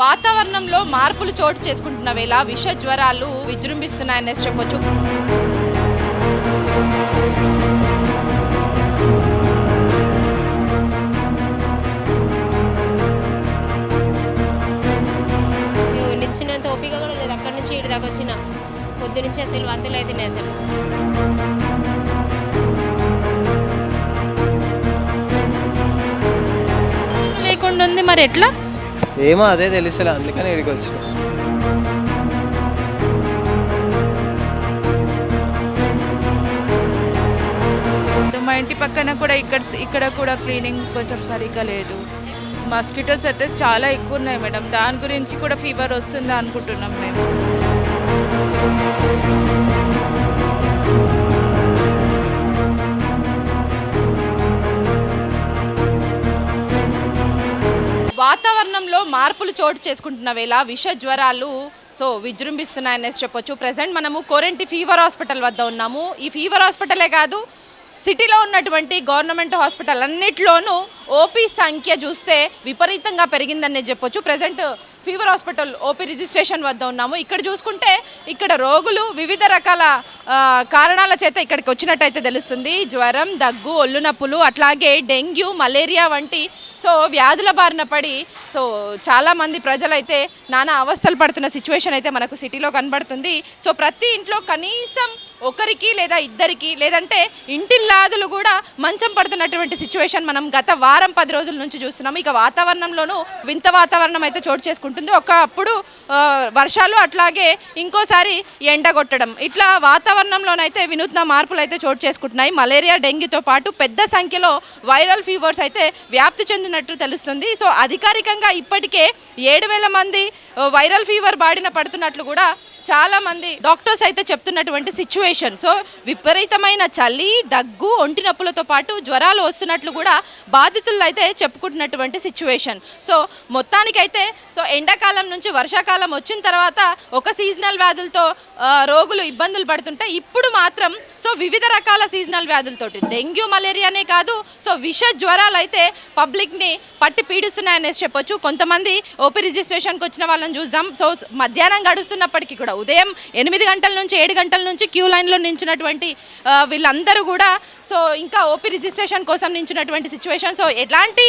వాతావరణంలో మార్పులు చోటు చేసుకుంటున్న వేళ విష జ్వరాలు విజృంభిస్తున్నాయనేసి చెప్పొచ్చు. నిల్చున్నంత ఓపిక కూడా లేదు. అక్కడి నుంచి ఇటు దాకా వచ్చిన పొద్దు నుంచి అసలు వంతులు అవుతున్నాయి అసలు. లేకుండా ఉంది మరి ఎట్లా? ఏమో అదే తెలుసులే అందుకని ఇక్కడికి వచ్చిన. మా ఇంటి పక్కన కూడా ఇక్కడ ఇక్కడ కూడా క్లీనింగ్ కొంచెం సరిగ్గా లేదు. మస్కిటోస్ అయితే చాలా ఎక్కువ ఉన్నాయి మేడం. దాని గురించి కూడా ఫీవర్ వస్తుందా అనుకుంటున్నాం మేము. వాతావరణంలో మార్పులు చోటు చేసుకుంటున్న వేళ విష జ్వరాలు సో విజృంభిస్తున్నాయనేసి చెప్పొచ్చు. ప్రజెంట్ మనము కోరెంటి ఫీవర్ హాస్పిటల్ వద్ద ఉన్నాము. ఈ ఫీవర్ హాస్పిటలే కాదు సిటీలో ఉన్నటువంటి గవర్నమెంట్ హాస్పిటల్ అన్నిట్లోనూ ఓపీ సంఖ్య చూస్తే విపరీతంగా పెరిగిందనే చెప్పొచ్చు. Present fever hospital OP registration వద్ద ఉన్నాము. ఇక్కడ చూసుకుంటే ఇక్కడ రోగులు వివిధ రకాల కారణాల చేత ఇక్కడికి వచ్చినట్టయితే తెలుస్తుంది. జ్వరం దగ్గు ఒళ్ళు నొప్పులు అట్లాగే డెంగ్యూ మలేరియా వంటి సో వ్యాధుల బారిన పడి సో చాలామంది ప్రజలైతే నానా అవస్థలు పడుతున్న సిచ్యువేషన్ అయితే మనకు సిటీలో కనబడుతుంది. సో ప్రతి ఇంట్లో కనీసం ఒకరికి లేదా ఇద్దరికి లేదంటే ఇంటిల్లాదులు కూడా మంచం పడుతున్నటువంటి సిచ్యువేషన్ మనం గత వారం పది రోజుల నుంచి చూస్తున్నాం. ఇక వాతావరణంలోనూ వింత వాతావరణం అయితే చోటు చేసుకుంటుంది. ఒకప్పుడు వర్షాలు అట్లాగే ఇంకోసారి ఎండగొట్టడం. ఇట్లా వాతావరణంలోనైతే వినూత్న మార్పులు అయితే చోటు చేసుకుంటున్నాయి. మలేరియా డెంగ్యూతో పాటు పెద్ద సంఖ్యలో వైరల్ ఫీవర్స్ అయితే వ్యాప్తి చెందినట్టు తెలుస్తుంది. సో అధికారికంగా ఇప్పటికే ఏడు వేల మంది వైరల్ ఫీవర్ బాడిన పడుతున్నట్లు కూడా చాలామంది డాక్టర్స్ అయితే చెప్తున్నటువంటి సిచ్యువేషన్. సో విపరీతమైన చలి దగ్గు ఒంటి నొప్పులతో పాటు జ్వరాలు వస్తున్నట్లు కూడా బాధితులు అయితే చెప్పుకుంటున్నటువంటి సిచ్యువేషన్. సో మొత్తానికైతే సో ఎండాకాలం నుంచి వర్షాకాలం వచ్చిన తర్వాత ఒక సీజనల్ వ్యాధులతో రోగులు ఇబ్బందులు పడుతుంటే ఇప్పుడు మాత్రం సో వివిధ రకాల సీజనల్ వ్యాధులతోటి డెంగ్యూ మలేరియానే కాదు సో విష జ్వరాలు అయితే పబ్లిక్ని పట్టి పీడిస్తున్నాయనేసి చెప్పొచ్చు. కొంతమంది ఓపీ రిజిస్ట్రేషన్కి వచ్చిన వాళ్ళని చూద్దాం. సో మధ్యాహ్నం గడుస్తున్నప్పటికీ కూడా ఉదయం ఎనిమిది గంటల నుంచి ఏడు గంటల నుంచి క్యూ లైన్లో నించినటువంటి వీళ్ళందరూ కూడా సో ఇంకా ఓపీ రిజిస్ట్రేషన్ కోసం నించినటువంటి సిచ్యువేషన్ సో ఎలాంటి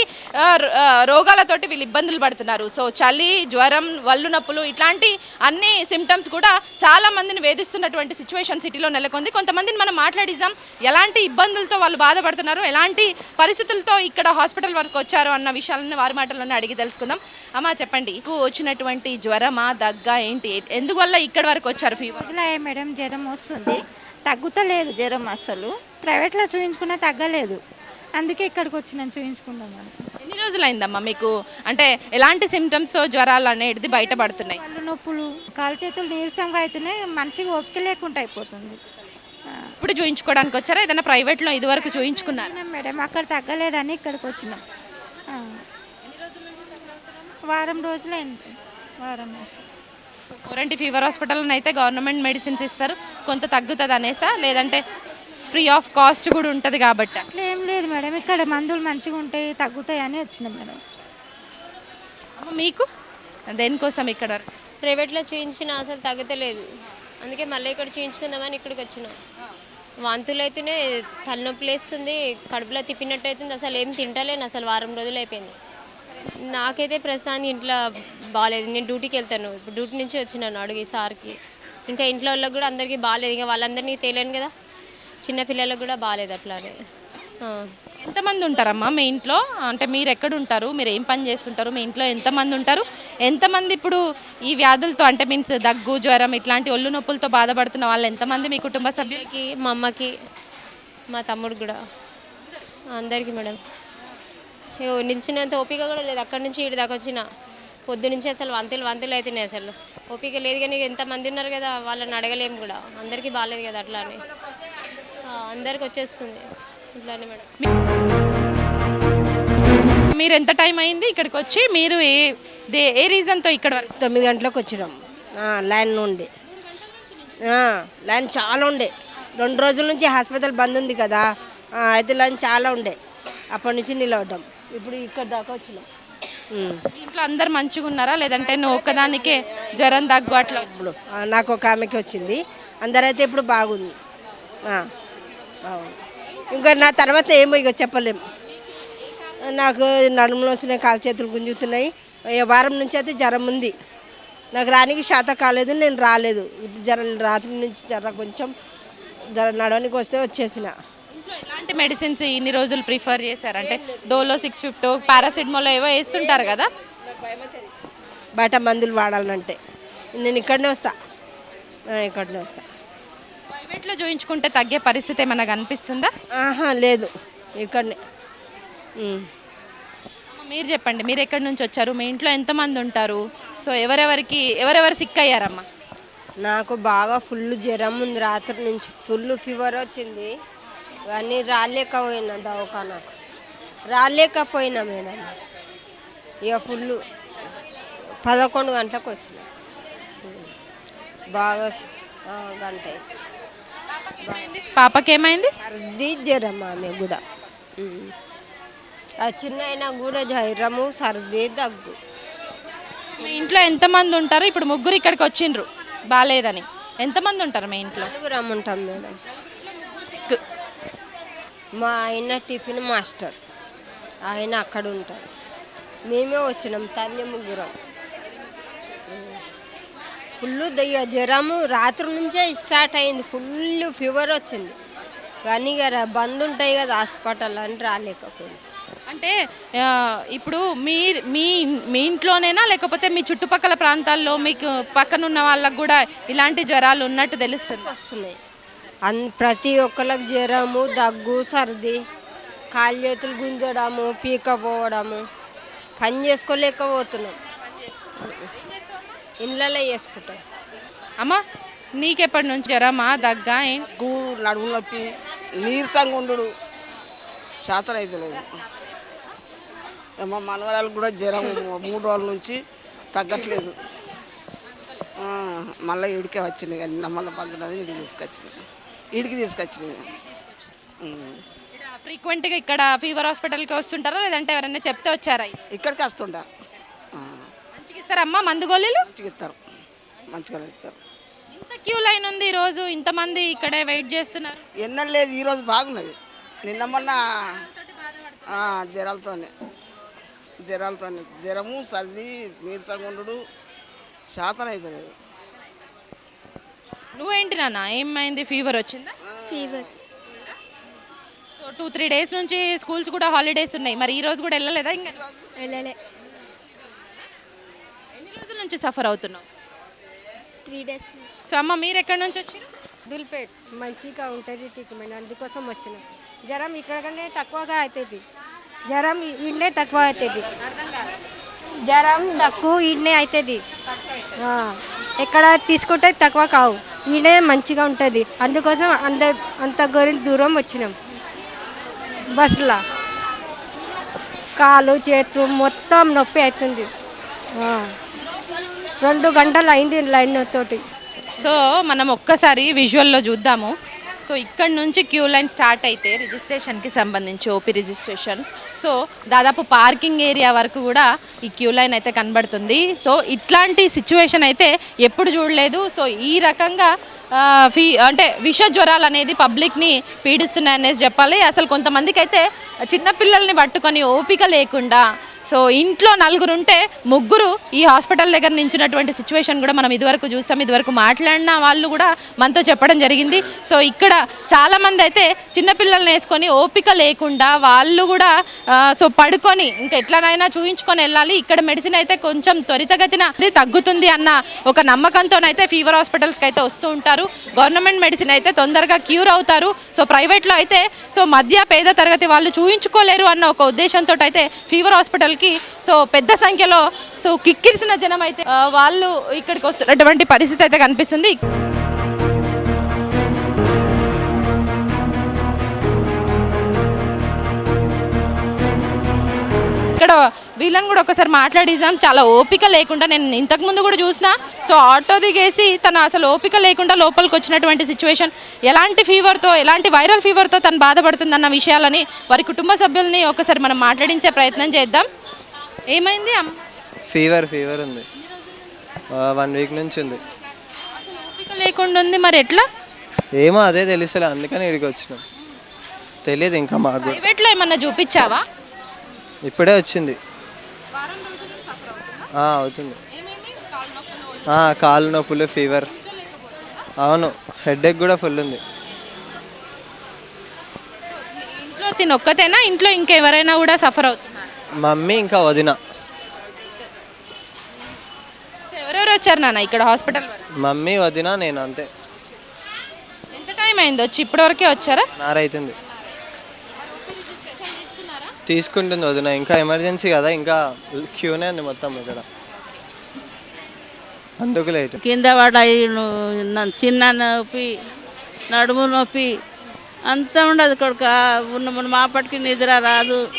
రోగాలతోటి వీళ్ళు ఇబ్బందులు పడుతున్నారు. సో చలి జ్వరం వల్లు నొప్పులు ఇట్లాంటి అన్ని సిమ్టమ్స్ కూడా చాలా మందిని వేధిస్తున్నటువంటి సిచ్యువేషన్ సిటీలో నెలకొంది. కొంతమందిని మనం మాట్లాడిద్దాం. ఎలాంటి ఇబ్బందులతో వాళ్ళు బాధపడుతున్నారు? ఎలాంటి పరిస్థితులతో ఇక్కడ హాస్పిటల్ వరకు వచ్చారు అన్న విషయాలను వారి మాటల్లోనే అడిగి తెలుసుకుందాం. అమ్మా చెప్పండి. మీకు వచ్చినటువంటి జ్వరమా? దగ్గ? ఏంటి? ఎందువల్ల ఇక్కడ వరకు వచ్చారు ఫీవర్ మేడం జ్వరం వస్తుంది. తగ్గుతలేదు జ్వరం అస్సలు ప్రైవేట్లో చూపించుకున్నా తగ్గలేదు. అందుకే ఇక్కడికి వచ్చినాను చూపించుకుందామని ఎన్ని రోజులైందమ్మా మీకు? అంటే ఎలాంటి సిమ్టమ్స్తో జ్వరాలు అనేది బయటపడుతున్నాయి? కళ్ళు నొప్పులు కాలు చేతులు నీరసంగా అవుతున్నాయి మనిషికి ఓపిక లేకుండా అయిపోతుంది. ఇప్పుడు చూయించుకోవడానికి వచ్చారా? ఏదైనా ప్రైవేట్లో ఇదివరకు చూయించుకున్నారు? మేడం అక్కడ తగ్గలేదని ఇక్కడికి వచ్చినాం. వారం రోజులైంది. వారం కోరంటి ఫీవర్ హాస్పిటల్లో అయితే గవర్నమెంట్ మెడిసిన్స్ ఇస్తారు. కొంత తగ్గుతుంది అనేసా? లేదంటే ఫ్రీ ఆఫ్ కాస్ట్ కూడా ఉంటుంది కాబట్టి. అట్లా ఏం లేదు మేడం. ఇక్కడ మందులు మంచిగా ఉంటాయి తగ్గుతాయి అని వచ్చినాం మేడం. అమ్మ, మీకు? దేనికోసం ఇక్కడ? వరకు? ప్రైవేట్లో చూయించిన అసలు తగ్గతలేదు. అందుకే మళ్ళీ ఇక్కడ చూయించుకుందామని ఇక్కడికి వచ్చినాం. వాంతులు అయితేనే తలనొప్పి లేస్తుంది కడుపులో తిప్పినట్టు అవుతుంది అసలు ఏం తింటలేను అసలు వారం రోజులు అయిపోయింది. నాకైతే ప్రస్తుతానికి ఇంట్లో బాగాలేదు నేను డ్యూటీకి వెళ్తాను. ఇప్పుడు డ్యూటీ నుంచి వచ్చినాను అడిగి సార్కి. ఇంకా ఇంట్లో వాళ్ళకి కూడా అందరికీ బాగాలేదు ఇంకా వాళ్ళందరినీ తెలియను కదా. చిన్నపిల్లలకు కూడా బాగాలేదు అట్లానే. ఎంతమంది ఉంటారమ్మా మీ ఇంట్లో? అంటే మీరు ఎక్కడ ఉంటారు మీరు ఏం పని చేస్తుంటారు? మీ ఇంట్లో ఎంతమంది ఉంటారు? ఎంతమంది ఇప్పుడు ఈ వ్యాధులతో అంటే మీన్స్ దగ్గు జ్వరం ఇట్లాంటి ఒళ్ళు నొప్పులతో బాధపడుతున్న వాళ్ళు ఎంతమంది మీ కుటుంబ సభ్యులు? అమ్మకి మా అమ్మకి మా తమ్ముడు కూడా. అందరికీ మేడం. ఇగో నిల్చున్నంత ఓపిక కూడా లేదు. అక్కడి నుంచి ఇటు దాకా వచ్చిన. పొద్దు నుంచి అసలు వంతులు వంతులు అవుతున్నాయి అసలు. ఓపిక లేదు కానీ ఎంతమంది ఉన్నారు కదా వాళ్ళని అడగలేము కూడా. అందరికీ బాగాలేదు కదా అట్లా అని ఆ, అందరికి వచ్చేస్తుంది ఇట్లానే మేడం. మీరు ఎంత టైం అయింది ఇక్కడికి వచ్చి? మీరు ఏ దే- ఏ రీజన్తో ఇక్కడ వరకు? తొమ్మిది గంటలకు వచ్చినాం. ఆ, లైన్ నుండి. ఆ, లైన్ చాలా ఉండే. రెండు రోజుల నుంచి హాస్పిటల్ బంద్ ఉంది కదా అయితే లైన్ చాలా ఉండే. అప్పటి నుంచి నిలవడ్డాం ఇప్పుడు ఇక్కడ దాకా వచ్చినాం. ఇంట్లో అందరు మంచిగా ఉన్నారా? లేదంటే నువ్వు ఒక్కదానికే జ్వరం దగ్గు అట్లా ఇప్పుడు నాకు ఒక ఆమెకి వచ్చింది. అందరైతే ఇప్పుడు బాగుంది. బాగుంది. ఇంకా నా తర్వాత ఏమో ఇక చెప్పలేము నాకు నడుములు వస్తున్నాయి కాలు చేతులు గుంజుతున్నాయి. ఏ వారం నుంచి అయితే జ్వరం ఉంది. నాకు రానికి శాత కాలేదు నేను రాలేదు. ఇప్పుడు జ్వరం రాత్రి నుంచి జ్వరం కొంచెం జ్వరం నడవనికి వస్తే వచ్చేసిన. ఎలాంటి మెడిసిన్స్ ఇన్ని రోజులు ప్రిఫర్ చేశారంటే డోలో సిక్స్ ఫిఫ్టీ పారాసిటమాల్ ఏవో వేస్తుంటారు కదా? బయట మందులు వాడాలంటే. నేను ఇక్కడనే వస్తా. ఇక్కడనే వస్తా. ప్రైవేట్లో చూయించుకుంటే తగ్గే పరిస్థితి ఏమైనా కనిపిస్తుందా? ఆహా లేదు. ఇక్కడనే. మీరు చెప్పండి మీరు ఎక్కడి నుంచి వచ్చారు? మీ ఇంట్లో ఎంతమంది ఉంటారు? సో ఎవరెవరికి ఎవరెవరు సిక్ అయ్యారమ్మా? నాకు బాగా ఫుల్ జ్వరం ఉంది రాత్రి నుంచి. ఫుల్ ఫీవర్ వచ్చింది. కానీ రాలేకపోయినా దవాఖానకు. రాలేకపోయినా మేడం. ఇక ఫుల్ పదకొండు గంటలకు వచ్చిన. బాగా గంట. పాపకేమైంది? సర్ది జ్వరం ఆమె కూడా. ఆ చిన్న అయినా కూడా జ్వరము సర్ది దగ్గు. మీ ఇంట్లో ఎంతమంది ఉంటారు? ఇప్పుడు ముగ్గురు ఇక్కడికి వచ్చిండ్రు. బాగాలేదని ఎంతమంది ఉంటారు మీ ఇంట్లో? నలుగురం ఉంటాం మేడం. మా ఆయన టిఫిన్ మాస్టర్. ఆయన అక్కడ ఉంటారు మేమే వచ్చినాం తల్లి ముగ్గురం. ఫుల్ దయ్య జ్వరము రాత్రి నుంచే స్టార్ట్ అయింది. ఫుల్ ఫీవర్ వచ్చింది. కానీ ఇక బంద్ ఉంటాయి కదా హాస్పిటల్ అని రాలేకపోయింది. అంటే ఇప్పుడు మీ మీ మీ ఇంట్లోనేనా? లేకపోతే మీ చుట్టుపక్కల ప్రాంతాల్లో మీకు పక్కన ఉన్న వాళ్ళకు కూడా ఇలాంటి జ్వరాలు ఉన్నట్టు తెలుస్తుంది? వస్తున్నాయి. అన్ ప్రతి ఒక్కరికి జ్వరము దగ్గు సర్ది కాళ్ళు చేతులు గుంజడము పీక పోవడము పని చేసుకోలేకపోతున్నాం. ఇళ్ళలో చేసుకుంటాం. అమ్మా నీకెప్పటి నుంచి జ్వరమా దగ్గా దగ్గు నడుము నొప్పి నీరసంగా ఉండు శాతం అయితే లేదు. మా మనవరాలు కూడా జ్వరం మూడు రోజుల నుంచి తగ్గట్లేదు. ఆ, మళ్ళీ ఈడికే వచ్చింది. కానీ నమ్మల పంతున్నది ఈడికి తీసుకొచ్చింది. ఈడికి తీసుకొచ్చింది. ఫ్రీక్వెంట్గా ఇక్కడ ఫీవర్ హాస్పిటల్కి వస్తుంటారా? లేదంటే ఎవరైనా చెప్తే వచ్చారా? ఇక్కడికి వస్తుంటా. మంచిగా ఇస్తారమ్మా మందు గోళీలు మంచిగా ఇస్తారు. మంచిగా ఇస్తారు. ఇంత క్యూ లైన్ ఉంది ఈరోజు ఇంతమంది ఇక్కడే వెయిట్ చేస్తున్నారు. ఎన్నో లేదు. ఈరోజు బాగున్నది. నిన్న మొన్న ఆ, జ్వరాలతోనే. జ్వరాలతోనే. జ్వరము సర్ది నీరసంగా ఉండు శాతం అయితే లేదు నువ్వేంటి నాన్న? ఏమైంది? ఫీవర్ వచ్చిందా? Fever so two three days నుంచి స్కూల్స్ కూడా హాలిడేస్ ఉన్నాయి. మరి ఈ రోజు కూడా వెళ్ళలేదా ఇంకా? వెళ్ళలే. ఎన్ని రోజుల నుంచి సఫర్ అవుతున్నావు? త్రీ డేస్ సో అమ్మ మీరు ఎక్కడి నుంచి వచ్చారు? దుల్పేట్. మంచిగా ఉంటుంది ట్రీట్మెంట్ అందుకోసం వచ్చిన. జ్వరం ఇక్కడనే తక్కువగా అవుతుంది జ్వరం ఈడనే తక్కువ అవుతుంది జ్వరం తక్కువ ఈడనే అవుతుంది ఆ, ఎక్కడ తీసుకుంటే తక్కువ కావు. ఈడే మంచిగా ఉంటుంది. అందుకోసం అంత అంత గొర్రెలు దూరం వచ్చినాం. బస్సులో. కాలు చేతులు మొత్తం నొప్పి అవుతుంది రెండు గంటలు అయింది లైన్ తోటి. సో మనం ఒక్కసారి విజువల్లో చూద్దాము. సో ఇక్కడ నుంచి క్యూ లైన్ స్టార్ట్ అయితే రిజిస్ట్రేషన్కి సంబంధించి ఓపీ రిజిస్ట్రేషన్. సో దాదాపు పార్కింగ్ ఏరియా వరకు కూడా ఈ క్యూ లైన్ అయితే కనబడుతుంది. సో ఇట్లాంటి సిచ్యువేషన్ అయితే ఎప్పుడు చూడలేదు. సో ఈ రకంగా ఫీ అంటే విష జ్వరాలు అనేది పబ్లిక్ని పీడిస్తున్నాయనేసి చెప్పాలి. అసలు కొంతమందికి అయితే చిన్నపిల్లల్ని పట్టుకొని ఓపిక లేకుండా సో ఇంట్లో నలుగురు ఉంటే ముగ్గురు ఈ హాస్పిటల్ దగ్గర నించున్నటువంటి సిచ్యువేషన్ కూడా మనం ఇదివరకు చూసాం ఇదివరకు మాట్లాడిన వాళ్ళు కూడా మనతో చెప్పడం జరిగింది. సో ఇక్కడ చాలామంది అయితే చిన్నపిల్లల్ని వేసుకొని ఓపిక లేకుండా వాళ్ళు కూడా సో పడుకొని ఇంకా ఎట్లనైనా చూయించుకొని వెళ్ళాలి. ఇక్కడ మెడిసిన్ అయితే కొంచెం త్వరితగతిన తగ్గుతుంది అన్న ఒక నమ్మకంతోనైతే ఫీవర్ హాస్పిటల్స్కి అయితే వస్తూ ఉంటారు. గవర్నమెంట్ మెడిసిన్ అయితే తొందరగా క్యూర్ అవుతారు. సో ప్రైవేట్లో అయితే సో మధ్య పేద తరగతి వాళ్ళు చూయించుకోలేరు అన్న ఒక ఉద్దేశంతో అయితే ఫీవర్ హాస్పిటల్ హాస్పిటల్కి సో పెద్ద సంఖ్యలో సో కిక్కిరిసిన జనం అయితే వాళ్ళు ఇక్కడికి వస్తున్నటువంటి పరిస్థితి అయితే కనిపిస్తుంది. ఇక్కడ వీళ్ళని కూడా ఒకసారి మాట్లాడేసాం చాలా ఓపిక లేకుండా నేను ఇంతకు ముందు కూడా చూసిన సో ఆటో దిగేసి తను అసలు ఓపిక లేకుండా లోపలికి వచ్చినటువంటి సిచ్యువేషన్ ఎలాంటి ఫీవర్తో ఎలాంటి వైరల్ ఫీవర్తో తను బాధపడుతుందన్న విషయాలని వారి కుటుంబ సభ్యుల్ని ఒకసారి మనం మాట్లాడించే ప్రయత్నం చేద్దాం. ఏమైంది అమ్మ ఫీవర్ ఫీవర్ ఉంది. వన్ వీక్ నుంచి ఉంది. ఓపిక లేకుండా ఉంది మరి ఎట్లా? ఏమో అదే తెలుసులే అందుకని ఇక్కడికి వచ్చినాం. తెలియదు ఇంకా మాకు. ప్రైవేట్లో ఏమన్నా చూపించావా? ఇప్పుడే వచ్చింది. ఆ, అవుతుంది. ఆ, కాళ్ళు నొప్పులు ఫీవర్. అవును హెడేక్ కూడా ఫుల్ ఉంది. ఇంట్లో తిని ఒక్కతేనా? ఇంట్లో ఇంకెవరైనా కూడా సఫర్ అవుతున్నారు మమ్మీ ఇంకా వదిన. సో ఎవరెవరు వచ్చారు నాన్న ఇక్కడ హాస్పిటల్ వరకు? మమ్మీ వదిన నేను అంతే. ఎంత టైం అయింది? వచ్చి ఇప్పటివరకే వచ్చారా? నారైతుంది. తీసుకుంటుంది వదిన. ఇంకా ఎమర్జెన్సీ కదా ఇంకా క్యూనే ఉంది మొత్తం ఇక్కడ. అందుకు లేట్. కింద పడాయి చిన్న నొప్పి నడుము నొప్పి అంతా ఉండదు కొడుక. ఉన్న మాపటికి నిద్ర రాదు. ము-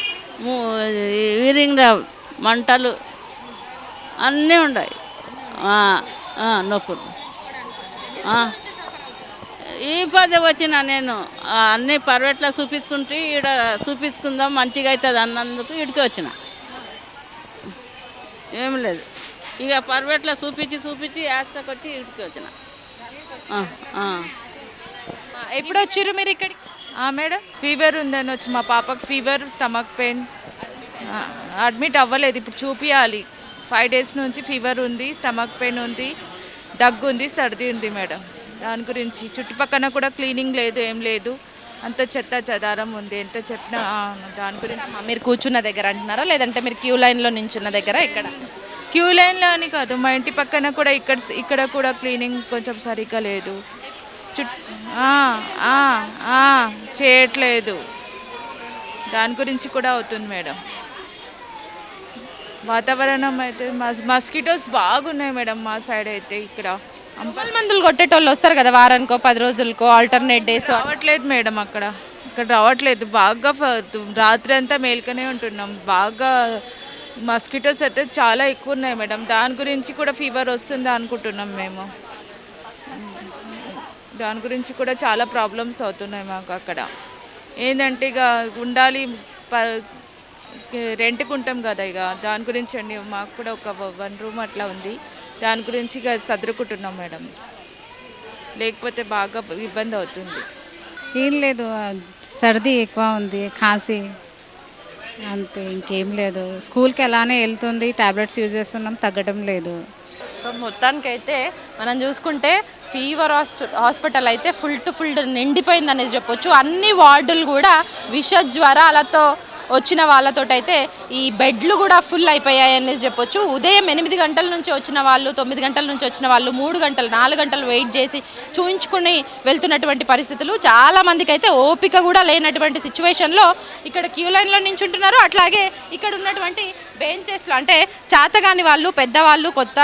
ఈరింగ్ రావు మంటలు అన్నీ ఉన్నాయి నొప్పులు. ఈ పదే వచ్చిన నేను అన్నీ అన్ని పర్వెట్లో చూపిస్తుంటే ఈడ చూపించుకుందాం మంచిగా అవుతుంది అన్నందుకు ఇడికి వచ్చిన. ఏం లేదు. ఇక పర్వెట్లా చూపించి చూపించి యాస్తకు వచ్చి ఇడికి వచ్చిన. ఎప్పుడు వచ్చారు మీరు ఇక్కడికి? మేడం ఫీవర్ ఉందని వచ్చి మా పాపకు ఫీవర్ స్టమక్ పెయిన్ అడ్మిట్ అవ్వలేదు ఇప్పుడు చూపించాలి ఫైవ్ డేస్ నుంచి ఫీవర్ ఉంది స్టమక్ పెయిన్ ఉంది దగ్గు ఉంది సర్ది ఉంది మేడం. దాని గురించి చుట్టుపక్కల కూడా క్లీనింగ్ లేదు ఏం లేదు. అంత చెత్త చెదారం ఉంది ఎంత చెప్పినా దాని గురించి. మీరు కూర్చున్న దగ్గర అంటున్నారా? లేదంటే మీరు క్యూ లైన్లో నించున్న దగ్గర ఇక్కడ? క్యూ లైన్లో అని కాదు మా ఇంటి పక్కన కూడా ఇక్కడ ఇక్కడ కూడా క్లీనింగ్ కొంచెం సరిగ్గా లేదు. చేయట్లేదు. దాని గురించి కూడా అవుతుంది మేడం. వాతావరణం అయితే మస్ మస్కిటోస్ బాగున్నాయి మేడం మా సైడ్ అయితే ఇక్కడ. అంపల్ మందులు కొట్టేటోళ్ళు వస్తారు కదా వారానికో పది రోజులకో ఆల్టర్నేట్ డేస్ రావట్లేదు మేడం అక్కడ. ఇక్కడ రావట్లేదు. బాగా రాత్రి అంతా మేల్కొనే ఉంటున్నాం. బాగా మస్కిటోస్ అయితే చాలా ఎక్కువ ఉన్నాయి మేడం. దాని గురించి కూడా ఫీవర్ వస్తుంది అనుకుంటున్నాం మేము. దాని గురించి కూడా చాలా ప్రాబ్లమ్స్ అవుతున్నాయి మాకు అక్కడ. ఏంటంటే ఇక ఉండాలి ప రెంట్కి ఉంటాం కదా ఇక దాని గురించి అండి మాకు కూడా ఒక వన్ రూమ్ అట్లా ఉంది. దాని గురించి ఇక సదురుకుంటున్నాం మేడం. లేకపోతే బాగా ఇబ్బంది అవుతుంది. ఏం లేదు సర్ది ఎక్కువ ఉంది ఖాసీ అంతే ఇంకేం లేదు. స్కూల్కి అలానే వెళ్తుంది టాబ్లెట్స్ యూజ్ చేస్తున్నాం తగ్గడం లేదు. సో మొత్తానికైతే మనం చూసుకుంటే ఫీవర్ హాస్పిటల్ అయితే ఫుల్ టు ఫుల్ నిండిపోయింది అనేది చెప్పొచ్చు. అన్ని వార్డులు కూడా విష జ్వరాలతో వచ్చిన వాళ్ళతోటైతే ఈ బెడ్లు కూడా ఫుల్ అయిపోయాయి అనేసి చెప్పొచ్చు. ఉదయం ఎనిమిది గంటల నుంచి వచ్చిన వాళ్ళు తొమ్మిది గంటల నుంచి వచ్చిన వాళ్ళు మూడు గంటలు నాలుగు గంటలు వెయిట్ చేసి చూయించుకుని వెళ్తున్నటువంటి పరిస్థితులు. చాలామందికి అయితే ఓపిక కూడా లేనటువంటి సిచ్యువేషన్లో ఇక్కడ క్యూ లైన్లో నించుంటున్నారు. అట్లాగే ఇక్కడ ఉన్నటువంటి బెంచెస్లో అంటే చేతగాని వాళ్ళు పెద్దవాళ్ళు కొత్త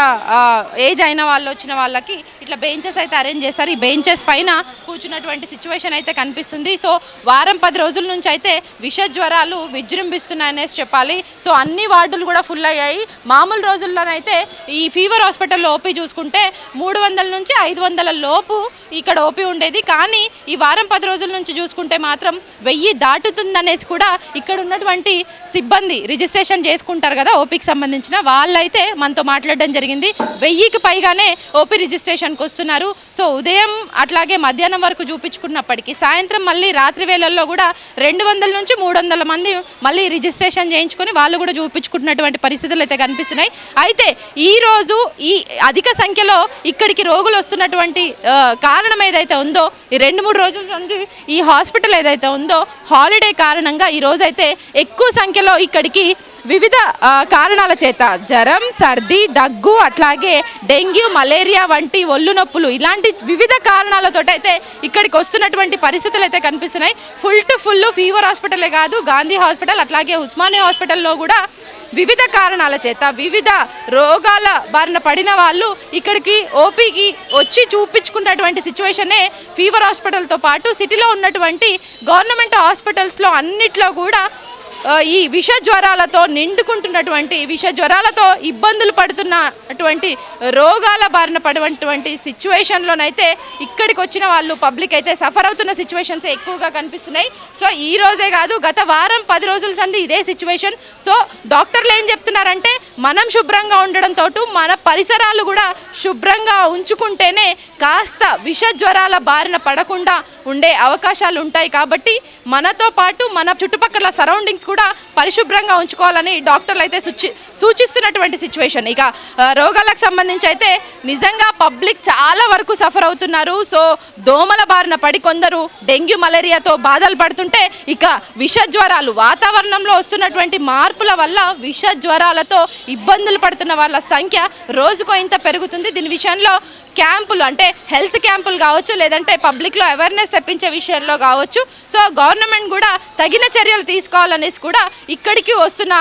ఏజ్ అయిన వాళ్ళు వచ్చిన వాళ్ళకి ఇట్లా బెంచెస్ అయితే అరేంజ్ చేస్తారు. ఈ బెంచెస్ పైన కూర్చున్నటువంటి సిచ్యువేషన్ అయితే కనిపిస్తుంది. సో వారం పది రోజుల నుంచి అయితే విష జ్వరాలు విజృంభిస్తున్నాయనేసి చెప్పాలి. సో అన్ని వార్డులు కూడా ఫుల్ అయ్యాయి. మామూలు రోజుల్లోనైతే ఈ ఫీవర్ హాస్పిటల్లో ఓపీ చూసుకుంటే మూడు వందల నుంచి ఐదు వందల లోపు ఇక్కడ ఓపీ ఉండేది. కానీ ఈ వారం పది రోజుల నుంచి చూసుకుంటే మాత్రం వెయ్యి దాటుతుందనేసి కూడా ఇక్కడ ఉన్నటువంటి సిబ్బంది రిజిస్ట్రేషన్ చేసుకుంటారు. కదా ఓపీకి సంబంధించిన వాళ్ళైతే మనతో మాట్లాడడం జరిగింది. వెయ్యికి పైగానే ఓపీ రిజిస్ట్రేషన్కి వస్తున్నారు. సో ఉదయం అట్లాగే మధ్యాహ్నం వరకు చూపించుకున్నప్పటికీ సాయంత్రం మళ్ళీ రాత్రి వేళల్లో కూడా రెండు వందల నుంచి మూడు వందల మంది మళ్ళీ రిజిస్ట్రేషన్ చేయించుకొని వాళ్ళు కూడా చూపించుకుంటున్నటువంటి పరిస్థితులు అయితే కనిపిస్తున్నాయి. అయితే ఈ రోజు ఈ అధిక సంఖ్యలో ఇక్కడికి రోగులు వస్తున్నటువంటి కారణం ఏదైతే ఉందో ఈ రెండు మూడు రోజుల నుంచి ఈ హాస్పిటల్ ఏదైతే ఉందో హాలిడే కారణంగా ఈ ఎక్కువ సంఖ్యలో ఇక్కడికి వివిధ కారణాల చేత జ్వరం సర్ది దగ్గు అట్లాగే డెంగ్యూ మలేరియా వంటి ఒళ్ళు నొప్పులు ఇలాంటి వివిధ కారణాలతోటైతే ఇక్కడికి వస్తున్నటువంటి పరిస్థితులు అయితే కనిపిస్తున్నాయి. ఫుల్ టు ఫుల్ ఫీవర్ హాస్పిటలే కాదు గాంధీ హాస్పిటల్ అట్లాగే ఉస్మానియా హాస్పిటల్లో కూడా వివిధ కారణాల చేత వివిధ రోగాల బారిన పడిన వాళ్ళు ఇక్కడికి ఓపీకి వచ్చి చూపించుకున్నటువంటి సిచ్యువేషనే ఫీవర్ హాస్పిటల్తో పాటు సిటీలో ఉన్నటువంటి గవర్నమెంట్ హాస్పిటల్స్లో అన్నిట్లో కూడా ఈ విష జ్వరాలతో నిండుకుంటున్నటువంటి విష జ్వరాలతో ఇబ్బందులు పడుతున్నటువంటి రోగాల బారిన పడినటువంటి సిచ్యువేషన్లోనైతే ఇక్కడికి వచ్చిన వాళ్ళు పబ్లిక్ అయితే సఫర్ అవుతున్న సిచ్యువేషన్స్ ఎక్కువగా కనిపిస్తున్నాయి. సో ఈ రోజే కాదు గత వారం పది రోజుల సంది ఇదే సిచ్యువేషన్. సో డాక్టర్లు ఏం చెప్తున్నారంటే మనం శుభ్రంగా ఉండడంతో మన పరిసరాలు కూడా శుభ్రంగా ఉంచుకుంటేనే కాస్త విష జ్వరాల బారిన పడకుండా ఉండే అవకాశాలు ఉంటాయి కాబట్టి మనతో పాటు మన చుట్టుపక్కల సరౌండింగ్స్ కూడా పరిశుభ్రంగా ఉంచుకోవాలని డాక్టర్లు అయితే సూచి సూచిస్తున్నటువంటి సిచ్యువేషన్. ఇక రోగాలకు సంబంధించి అయితే నిజంగా పబ్లిక్ చాలా వరకు సఫర్ అవుతున్నారు. సో దోమల బారిన పడి కొందరు డెంగ్యూ మలేరియాతో బాధలు పడుతుంటే ఇక విష జ్వరాలు వాతావరణంలో వస్తున్నటువంటి మార్పుల వల్ల విష జ్వరాలతో ఇబ్బందులు పడుతున్న వాళ్ళ సంఖ్య రోజుకో ఇంత పెరుగుతుంది. దీని విషయంలో క్యాంపులు అంటే హెల్త్ క్యాంపులు కావచ్చు లేదంటే పబ్లిక్లో అవేర్నెస్ తెప్పించే విషయంలో కావచ్చు. సో గవర్నమెంట్ కూడా తగిన చర్యలు తీసుకోవాలనేసి కూడా ఇక్కడికి వస్తున్న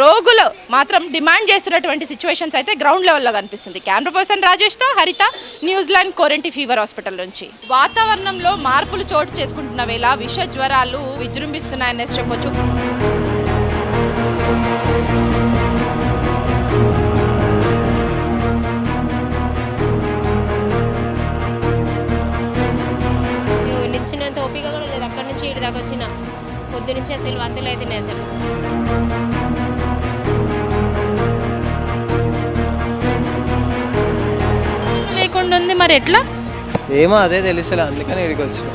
రోగులు మాత్రం డిమాండ్ చేస్తున్నటువంటి సిచ్యువేషన్స్ అయితే గ్రౌండ్ లెవెల్లో కనిపిస్తుంది. Camera person రాజేష్తో Haritha New Zealand Korenti fever hospital నుంచి. వాతావరణంలో మార్పులు చోటు చేసుకుంటున్న వేళ విష జ్వరాలు విజృంభిస్తున్నాయనేసి చెప్పొచ్చు. నిల్చున్నంత ఓపిక కూడా లేదు. అక్కడి నుంచి ఇటు దాకా వచ్చిన పొద్దు నుంచి అసలు వంతులు అవుతున్నాయి అసలు. లేకుండా ఉంది మరి ఎట్లా? ఏమో అదే తెలుసులే అందుకని ఇక్కడికి వచ్చిన.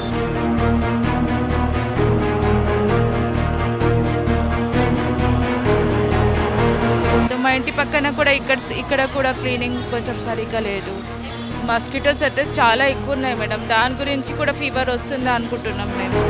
మా ఇంటి పక్కన కూడా ఇక్కడ ఇక్కడ కూడా క్లీనింగ్ కొంచెం సరిగ్గా లేదు. మస్కిటోస్ అయితే చాలా ఎక్కువ ఉన్నాయి మేడం. దాని గురించి కూడా ఫీవర్ వస్తుంది అనుకుంటున్నాం మేము.